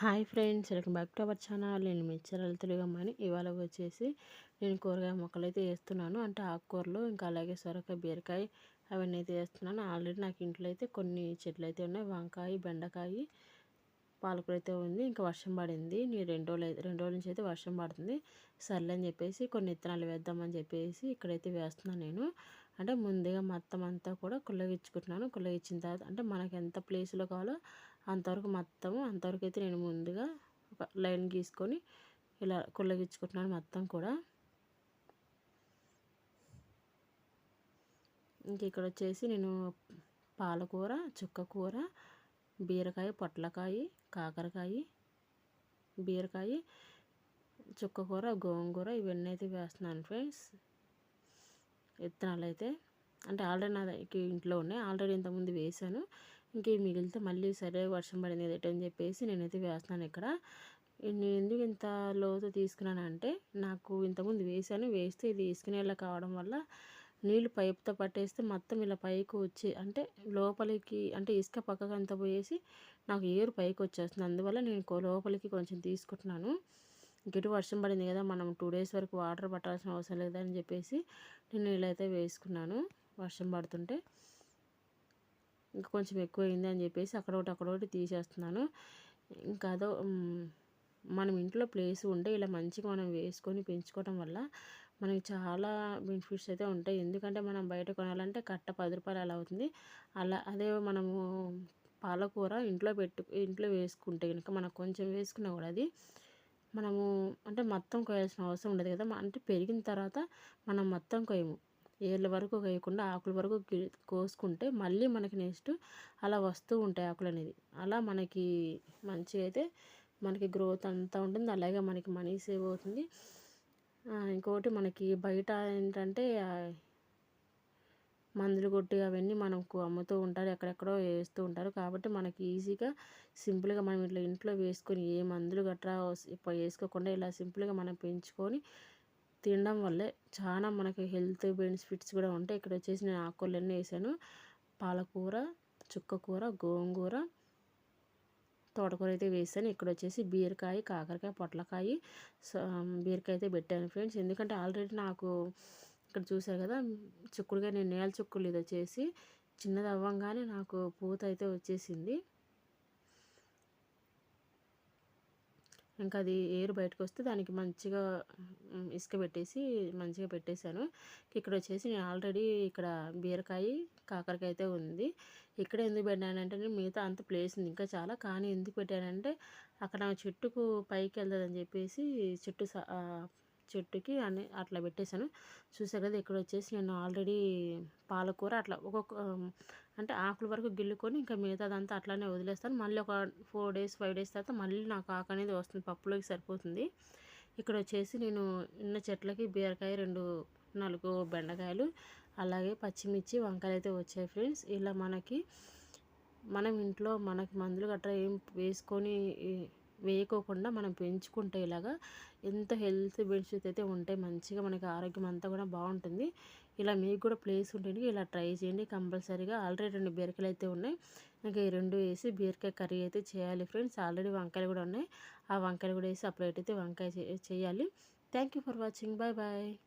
Hi friends welcome back to our channel. నేను మిచ్చరలు తెలుగమ్మని ఇవాళ వచ్చేసి నేను కూరగాయ మొక్కలు అయితే వేస్తున్నాను. అంటే ఆకుకూరలు ఇంకా అలాగే సొరకాయ బీరకాయ అవన్నీ అయితే వేస్తున్నాను. ఆల్రెడీ నాకు ఇంట్లో అయితే కొన్ని చెట్లు అయితే ఉన్నాయి. వంకాయ బెండకాయ పాలకూర అయితే ఉంది. ఇంకా వర్షం పడింది. నేను రెండు రోజులు రెండు రోజుల నుంచి అయితే వర్షం పడుతుంది. సర్లే అని చెప్పేసి కొన్ని విత్తనాలు వేద్దామని చెప్పేసి ఇక్కడైతే వేస్తున్నాను నేను. అంటే ముందుగా మొత్తం అంతా కూడా కుల్లగిచ్చుకుంటున్నాను కుల్లగిచ్చిన తర్వాత అంటే మనకి ఎంత ప్లేస్లో కావాలో అంతవరకు మొత్తము అంతవరకు అయితే నేను ముందుగా ఒక లైన్ గీసుకొని ఇలా కుళ్ళగించుకుంటున్నాను మొత్తం కూడా. ఇంక ఇక్కడ వచ్చేసి నేను పాలకూర చుక్కకూర బీరకాయ పొట్లకాయ కాకరకాయ బీరకాయ చుక్కకూర గోంగూర ఇవన్నీ అయితే వేస్తున్నాను ఫ్రెండ్స్. విత్తనాలు అయితే అంటే ఆల్రెడీ నా ఇంట్లో ఉన్నాయి. ఆల్రెడీ ఇంతకుముందు వేసాను ఇంక మిగిలితే మళ్ళీ సరే వర్షం పడింది ఏదైతే అని చెప్పేసి నేనైతే వేస్తున్నాను ఇక్కడ. నేను ఎందుకు ఇంత లోతు తీసుకున్నానంటే నాకు ఇంతకుముందు వేసాను వేస్తే ఇది వేసుకునేలా కావడం వల్ల నీళ్ళు పైపుతో పట్టేస్తే మొత్తం ఇలా పైకి వచ్చి అంటే లోపలికి అంటే ఇసుక పక్కకు అంతా పోయేసి నాకు ఏరు పైకి వచ్చేస్తుంది. అందువల్ల నేను లోపలికి కొంచెం తీసుకుంటున్నాను. ఇంకటి వర్షం పడింది కదా మనం టూ డేస్ వరకు వాటర్ పట్టాల్సిన అవసరం లేదని చెప్పేసి నేను ఇలా అయితే వేసుకున్నాను వర్షం పడుతుంటే. ఇంకా కొంచెం ఎక్కువ అయింది అని చెప్పేసి అక్కడొకటి అక్కడొకటి తీసేస్తున్నాను. ఇంకా అదో మనం ఇంట్లో ప్లేస్ ఉంటే ఇలా మంచిగా మనం వేసుకొని పెంచుకోవడం వల్ల మనకి చాలా బెనిఫిట్స్ అయితే ఉంటాయి. ఎందుకంటే మనం బయట కొనాలంటే కట్ట పది రూపాయలు అలా అవుతుంది. అలా అదే మనము పాలకూర ఇంట్లో పెట్టు ఇంట్లో వేసుకుంటే కనుక మనం కొంచెం వేసుకున్నా కూడా అది మనము అంటే మొత్తం కోయాల్సిన అవసరం ఉండదు కదా. అంటే పెరిగిన తర్వాత మనం మొత్తం కోయము. ఏళ్ళ వరకు వేయకుండా ఆకుల వరకు కోసుకుంటే మళ్ళీ మనకి నెక్స్ట్ అలా వస్తూ ఉంటాయి ఆకులు అనేది. అలా మనకి మంచి అయితే మనకి గ్రోత్ అంతా ఉంటుంది. అలాగే మనకి మనీ సేవ్ అవుతుంది. ఇంకొకటి మనకి బయట ఏంటంటే మందులు కొట్టి అవన్నీ మనకు అమ్ముతూ ఉంటారు. ఎక్కడెక్కడో వేస్తూ ఉంటారు. కాబట్టి మనకి ఈజీగా సింపుల్గా మనం ఇట్లా ఇంట్లో వేసుకొని ఏ మందులు గట్రా వేసుకోకుండా ఇలా సింపుల్గా మనం పెంచుకొని తినడం వల్లే చాలా మనకి హెల్త్ బెనిఫిట్స్ కూడా ఉంటాయి. ఇక్కడ వచ్చేసి నేను ఆకుకూరలన్నీ వేసాను. పాలకూర చుక్కకూర గోంగూర తోటకూర అయితే వేసాను. ఇక్కడ వచ్చేసి బీరకాయ కాకరకాయ పొట్లకాయ బీరకాయ అయితే పెట్టాను ఫ్రెండ్స్. ఎందుకంటే ఆల్రెడీ నాకు ఇక్కడ చూసారు కదా చుక్కుడుగా నేను నేల చుక్కులు ఇది వచ్చేసి చిన్నది అవ్వంగానే నాకు పూత అయితే వచ్చేసింది. ఇంకా అది ఏరు బయటకు వస్తే దానికి మంచిగా ఇసుక పెట్టేసి మంచిగా పెట్టేశాను. ఇక్కడ వచ్చేసి నేను ఆల్రెడీ ఇక్కడ బీరకాయ కాకరకాయ అయితే ఉంది. ఇక్కడ ఎందుకు పెట్టానంటే నేను మిగతా అంత ప్లేస్ ఉంది. ఇంకా చాలా కానీ ఎందుకు పెట్టానంటే అక్కడ చెట్టుకు పైకి వెళ్తుందని చెప్పేసి చెట్టు చెట్టుకి అన్ని అట్లా పెట్టేశాను. చూసా కదా ఇక్కడ వచ్చేసి నేను ఆల్రెడీ పాలకూర అట్లా ఒక్కొక్క అంటే ఆకుల వరకు గిల్లుకొని ఇంకా మిగతాదంతా అట్లానే వదిలేస్తాను. మళ్ళీ ఒక ఫోర్ డేస్ ఫైవ్ డేస్ తర్వాత మళ్ళీ నాకు ఆకు అనేది వస్తుంది పప్పులోకి సరిపోతుంది. ఇక్కడ వచ్చేసి నేను ఉన్న చెట్లకి బీరకాయ రెండు నాలుగు బెండకాయలు అలాగే పచ్చిమిర్చి వంకాయలు అయితే వచ్చాయి ఫ్రెండ్స్. ఇలా మనకి మనం ఇంట్లో మనకి మందులు గట్రా ఏం వేసుకొని వేయకోకుండా మనం పెంచుకుంటే ఇలాగా ఎంత హెల్త్ బెనిఫిట్స్ అయితే ఉంటాయి మంచిగా మనకి ఆరోగ్యం అంతా కూడా బాగుంటుంది. ఇలా మీకు కూడా ప్లేస్ ఉంటుంది ఇలా ట్రై చేయండి. కంపల్సరీగా ఆల్రెడీ రెండు బీరకాయలు అయితే ఉన్నాయి. ఇంకా ఈ రెండు వేసి బీరకాయ కర్రీ అయితే చేయాలి ఫ్రెండ్స్. ఆల్రెడీ వంకాయలు కూడా ఉన్నాయి. ఆ వంకాయలు కూడా వేసి అప్లైట్ అయితే వంకాయ చేయాలి. Thank for watching. Bye bye.